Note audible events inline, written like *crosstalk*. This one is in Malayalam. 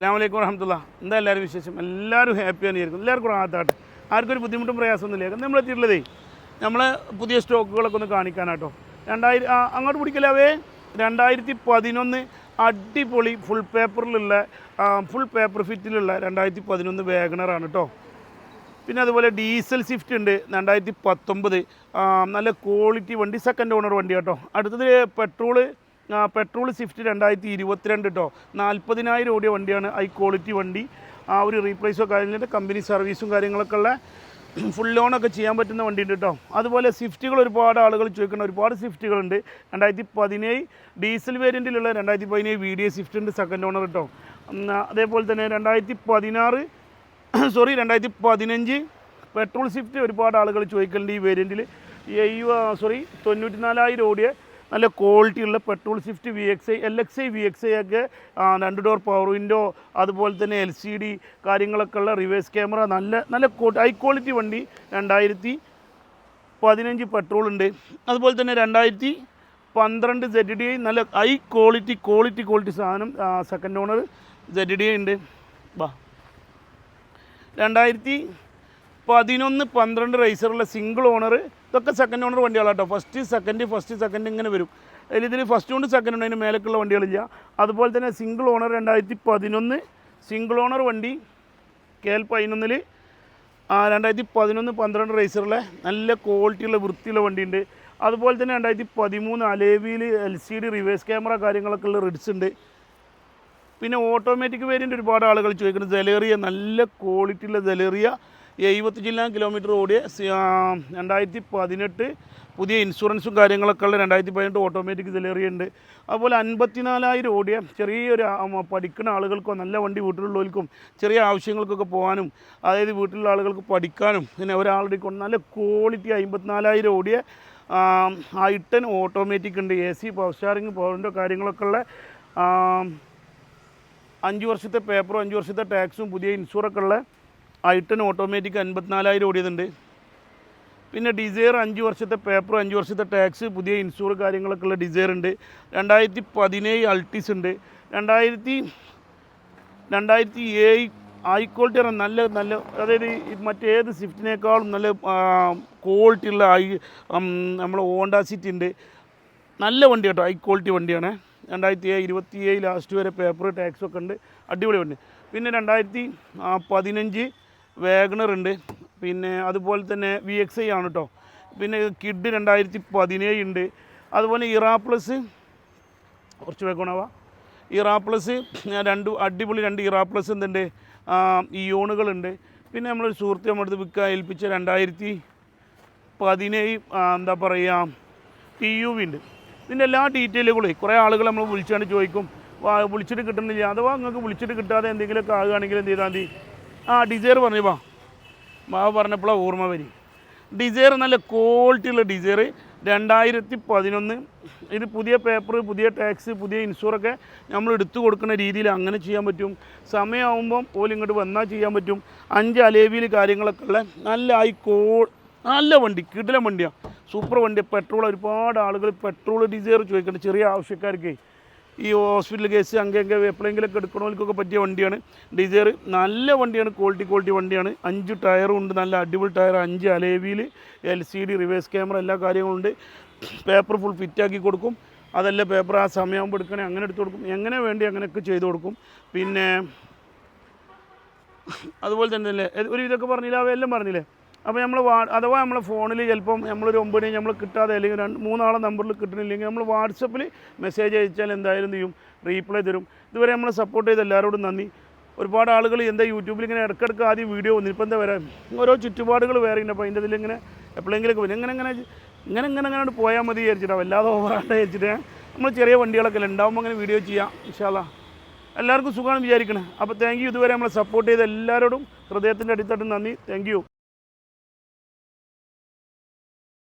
അസ്സാമലൈക്കും വറഹമത്തുള്ള. എന്താ എല്ലാവരും വിശേഷം? എല്ലാവരും ഹാപ്പി ആയിരിക്കും എല്ലാവർക്കും റാത്താട്ടെ ആർക്കൊരു ബുദ്ധിമുട്ടും പ്രയാസമൊന്നുമില്ല. നമ്മൾ എത്തിയിട്ടുള്ളതേ നമ്മൾ പുതിയ സ്റ്റോക്കുകളൊക്കെ ഒന്ന് കാണിക്കാനാട്ടോ. രണ്ടായിരം അങ്ങോട്ട് പിടിക്കലാവേ രണ്ടായിരത്തി പതിനൊന്ന് അടിപൊളി ഫുൾ പേപ്പറിലുള്ള ഫുൾ പേപ്പർ ഫിറ്റിലുള്ള രണ്ടായിരത്തി പതിനൊന്ന് വേഗണറാണ് കേട്ടോ പിന്നെ അതുപോലെ ഡീസൽ സ്വിഫ്റ്റ് ഉണ്ട്. രണ്ടായിരത്തി പത്തൊമ്പത് നല്ല ക്വാളിറ്റി വണ്ടി സെക്കൻഡ് ഓണർ വണ്ടി കേട്ടോ അടുത്തത് പെട്രോൾ പെട്രോൾ സ്വിഫ്റ്റ് രണ്ടായിരത്തി ഇരുപത്തിരണ്ട് കേട്ടോ നാൽപ്പതിനായിരം ഓടിയ വണ്ടിയാണ് ഹൈ ക്വാളിറ്റി വണ്ടി. ആ ഒരു റീപ്ലേസോ കാര്യങ്ങളുടെ കമ്പനി സർവീസും കാര്യങ്ങളൊക്കെ ഉള്ള ഫുൾ ലോണൊക്കെ ചെയ്യാൻ പറ്റുന്ന വണ്ടി ഉണ്ട് കേട്ടോ അതുപോലെ സ്വിഫ്റ്റുകൾ ഒരുപാട് ആളുകൾ ചോദിക്കുന്ന ഒരുപാട് സ്വിഫ്റ്റുകളുണ്ട് രണ്ടായിരത്തി പതിനേഴ് ഡീസൽ വേരിയന്റിലുള്ള രണ്ടായിരത്തി പതിനേഴ് വി ഡി എ സ്വിഫ്റ്റ് ഉണ്ട് സെക്കൻഡ് ഓണർ കേട്ടോ അതേപോലെ തന്നെ രണ്ടായിരത്തി പതിനാറ് സോറി *coughs* രണ്ടായിരത്തി പതിനഞ്ച് പെട്രോൾ സ്വിഫ്റ്റ് ഒരുപാട് ആളുകൾ ചോദിക്കലുണ്ട് ഈ വേരിയന്റിൽ ഈ സോറി തൊണ്ണൂറ്റി നാലായിരം ഓടിയ നല്ല ക്വാളിറ്റിയുള്ള petrol Swift V X I L X I V X I ഒക്കെ രണ്ട് ഡോർ പവർ വിൻഡോ അതുപോലെ തന്നെ എൽ സി ഡി കാര്യങ്ങളൊക്കെ ഉള്ള റിവേഴ്സ് ക്യാമറ നല്ല നല്ല ഹൈ ക്വാളിറ്റി വണ്ടി രണ്ടായിരത്തി പതിനഞ്ച് പെട്രോൾ ഉണ്ട്. അതുപോലെ തന്നെ രണ്ടായിരത്തി പന്ത്രണ്ട് സെഡ് ഡി ഐ നല്ല ഹൈ ക്വാളിറ്റി ക്വാളിറ്റി ക്വാളിറ്റി സാധനം second owner Z D I ഉണ്ട്. വാ രണ്ടായിരത്തി പതിനൊന്ന് പന്ത്രണ്ട് റേസറുള്ള സിംഗിൾ ഓണർ ഇതൊക്കെ സെക്കൻഡ് ഓണർ വണ്ടികളാട്ടോ. ഫസ്റ്റ് സെക്കൻഡ് ഫസ്റ്റ് സെക്കൻഡ് ഇങ്ങനെ വരും. ഇതിൽ ഫസ്റ്റ് കൊണ്ട് സെക്കൻഡ് ഉണ്ട് അതിന് മേലേക്കുള്ള വണ്ടികളില്ല. അതുപോലെ തന്നെ സിംഗിൾ ഓണർ രണ്ടായിരത്തി പതിനൊന്ന് സിംഗിൾ ഓണർ വണ്ടി കെ എൽ പതിനൊന്നിൽ രണ്ടായിരത്തി പതിനൊന്ന് പന്ത്രണ്ട് റേസറിലെ നല്ല ക്വാളിറ്റിയുള്ള വൃത്തിയുള്ള വണ്ടിയുണ്ട്. അതുപോലെ തന്നെ രണ്ടായിരത്തി പതിമൂന്ന് അലേവിയിൽ L C D reverse camera കാര്യങ്ങളൊക്കെ ഉള്ള റിഡ്സ് ഉണ്ട്. പിന്നെ ഓട്ടോമാറ്റിക് വേരിയന്റ് ഒരുപാട് ആളുകൾ ചോദിക്കുന്നത് ജലേറിയ നല്ല ക്വാളിറ്റിയുള്ള ജലേറിയ എഴുപത്തി ജില്ലാ കിലോമീറ്റർ ഓടിയ രണ്ടായിരത്തി പതിനെട്ട് പുതിയ ഇൻഷുറൻസും കാര്യങ്ങളൊക്കെ ഉള്ള രണ്ടായിരത്തി പതിനെട്ട് ഓട്ടോമാറ്റിക് ഡെലിവറി ഉണ്ട്. അതുപോലെ അൻപത്തിനാലായിരം ഓടിയ ചെറിയൊരു പഠിക്കുന്ന ആളുകൾക്കോ നല്ല വണ്ടി വീട്ടിലുള്ളവർക്കും ചെറിയ ആവശ്യങ്ങൾക്കൊക്കെ പോകാനും അതായത് വീട്ടിലുള്ള ആളുകൾക്ക് പഠിക്കാനും പിന്നെ ഒരാളുടെ കൊണ്ട് നല്ല ക്വാളിറ്റി അമ്പത്തിനാലായിരം ഓടിയ ഐട്ടൻ ഓട്ടോമാറ്റിക് ഉണ്ട്. എ സി പവർ സ്റ്റാറിങ് പവറിന്റെ കാര്യങ്ങളൊക്കെ ഉള്ള അഞ്ച് വർഷത്തെ പേപ്പറും അഞ്ച് വർഷത്തെ ടാക്സും പുതിയ ഇൻഷുറൊക്കെ ഉള്ള ഐട്ടൺ ഓട്ടോമാറ്റിക് അൻപത്തിനാലായിരം ഓടിയതുണ്ട്. പിന്നെ ഡിസയർ അഞ്ച് വർഷത്തെ പേപ്പർ അഞ്ച് വർഷത്തെ ടാക്സ് പുതിയ ഇൻഷൂർ കാര്യങ്ങളൊക്കെ ഉള്ള ഡിസയർ ഉണ്ട്. രണ്ടായിരത്തി പതിനേഴ് അൾട്ടിസ് ഉണ്ട്. രണ്ടായിരത്തി രണ്ടായിരത്തി ഏഴ് ഹൈ ക്വാളിറ്റി ആണ് നല്ല നല്ല അതായത് മറ്റേത് സ്വിഫ്റ്റിനേക്കാളും നല്ല ക്വാളിറ്റി ഉള്ള ഹൈ നമ്മൾ ഹോണ്ട സിറ്റി ഉണ്ട്. നല്ല വണ്ടി കേട്ടോ ഹൈ ക്വാളിറ്റി വണ്ടിയാണ്. രണ്ടായിരത്തി ഏഴ് ഇരുപത്തി ഏഴ് ലാസ്റ്റ് വരെ പേപ്പർ ടാക്സൊക്കെ ഉണ്ട്. അടിപൊളി വണ്ടി. പിന്നെ രണ്ടായിരത്തി പതിനഞ്ച് വേഗണർ ഉണ്ട് പിന്നെ അതുപോലെ തന്നെ വി എക്സ് ഐ ആണ് കേട്ടോ പിന്നെ കിഡ് രണ്ടായിരത്തി പതിനേഴ് ഉണ്ട്. അതുപോലെ ഇറാ പ്ലസ് കുറച്ച് വേഗണവാ. ഇറാ പ്ലസ് രണ്ട് അടിപൊളി രണ്ട് ഇറാ പ്ലസ് എന്തുണ്ട് ഇയോണുകളുണ്ട് പിന്നെ നമ്മളൊരു സുഹൃത്ത് നമ്മളടുത്ത് വിൽക്കാൻ ഏൽപ്പിച്ച രണ്ടായിരത്തി പതിനേഴ് എന്താ പറയുക ടി യു വി ഉണ്ട്. ഇതിന്റെ എല്ലാ ഡീറ്റെയിലുകളും കുറേ ആളുകൾ നമ്മൾ വിളിച്ചാണ്ട് ചോദിക്കും. വിളിച്ചിട്ട് കിട്ടുന്നില്ല. അഥവാ നിങ്ങൾക്ക് വിളിച്ചിട്ട് കിട്ടാതെ എന്തെങ്കിലുമൊക്കെ ആകുകയാണെങ്കിൽ എന്ത് ചെയ്താൽ മതി? ആ ഡിസയർ പറഞ്ഞു വാ. മാവ് പറഞ്ഞപ്പോഴാണ് ഓർമ്മ വരി. ഡിസയർ നല്ല ക്വാളിറ്റിയുള്ള ഡിസയർ രണ്ടായിരത്തി പതിനൊന്ന് ഇത് പുതിയ പേപ്പർ പുതിയ ടാക്സ് പുതിയ ഇൻഷുറൊക്കെ നമ്മൾ എടുത്തു കൊടുക്കുന്ന രീതിയിൽ അങ്ങനെ ചെയ്യാൻ പറ്റും. സമയമാകുമ്പം പോലും ഇങ്ങോട്ട് വന്നാൽ ചെയ്യാൻ പറ്റും. അഞ്ച് അലേവിയിൽ കാര്യങ്ങളൊക്കെ ഉള്ള നല്ല ഹൈ കോ നല്ല വണ്ടി കിടിലം വണ്ടിയാണ് സൂപ്പർ വണ്ടി പെട്രോൾ ഒരുപാട് ആളുകൾ പെട്രോൾ ഡിസൈർ ചോദിക്കുന്നുണ്ട് ചെറിയ ആവശ്യക്കാർക്ക് ഈ ഹോസ്പിറ്റൽ കേസ് അങ്ങനെ അങ്ങേ എപ്പോഴെങ്കിലൊക്കെ എടുക്കണവർക്കൊക്കെ പറ്റിയ വണ്ടിയാണ്. ഡിസയർ നല്ല വണ്ടിയാണ് ക്വാളിറ്റി ക്വാളിറ്റി വണ്ടിയാണ്. അഞ്ച് ടയറും ഉണ്ട് നല്ല അടിപൊളി ടയർ അഞ്ച് അലേവിയിൽ L C D reverse camera എല്ലാ കാര്യങ്ങളും ഉണ്ട്. പേപ്പർ ഫുൾ ഫിറ്റാക്കി കൊടുക്കും. അതല്ല പേപ്പർ ആ സമയമാകുമ്പോൾ എടുക്കണേ അങ്ങനെ എടുത്തു കൊടുക്കും. എങ്ങനെ വേണ്ടി അങ്ങനെയൊക്കെ ചെയ്ത് കൊടുക്കും. പിന്നെ അതുപോലെ തന്നെ അല്ലേ? ഒരു ഇതൊക്കെ പറഞ്ഞില്ല? അവയെല്ലാം പറഞ്ഞില്ലേ? അപ്പോൾ നമ്മൾ വാ അഥവാ നമ്മൾ ഫോണിൽ ചിലപ്പം നമ്മളൊരു ഒമ്പത് നമ്മൾ കിട്ടാതെ അല്ലെങ്കിൽ രണ്ട് മൂന്നാളെ നമ്പറിൽ കിട്ടണില്ലെങ്കിൽ നമ്മൾ വാട്സപ്പിൽ മെസ്സേജ് അയച്ചാൽ എന്തായാലും എന്ത് ചെയ്യും? റീപ്ലൈ തരും. ഇതുവരെ നമ്മൾ സപ്പോർട്ട് ചെയ്ത എല്ലാവരോടും നന്ദി. ഒരുപാട് ആളുകൾ എന്താ യൂട്യൂബിൽ ഇങ്ങനെ ഇടയ്ക്കിടയ്ക്ക് ആദ്യം വീഡിയോ വന്നു. ഇപ്പം എന്താ വരാൻ ഓരോ ചുറ്റുപാടുകൾ വേറെ ഉണ്ട് അപ്പോൾ അതിന്റെ ഇതിൽ ഇങ്ങനെ എപ്പോഴെങ്കിലൊക്കെ വരും. ഇങ്ങനെ ഇങ്ങനെ ഇങ്ങനെ ഇങ്ങനെ അങ്ങനെ പോയാൽ മതി വിചാരിച്ചിട്ടാണ് വല്ലാതെ ഓവറായിട്ട് വിചാരിച്ചിട്ട്. നമ്മൾ ചെറിയ വണ്ടികളൊക്കെ അല്ലേ? ഉണ്ടാകുമ്പോൾ അങ്ങനെ വീഡിയോ ചെയ്യാം ഇഷാല എല്ലാവർക്കും സുഖമാണ് വിചാരിക്കണേ. അപ്പോൾ താങ്ക് യു ഇതുവരെ നമ്മളെ സപ്പോർട്ട് ചെയ്ത എല്ലാവരോടും ഹൃദയത്തിന്റെ അടിത്തട്ടും നന്ദി. താങ്ക്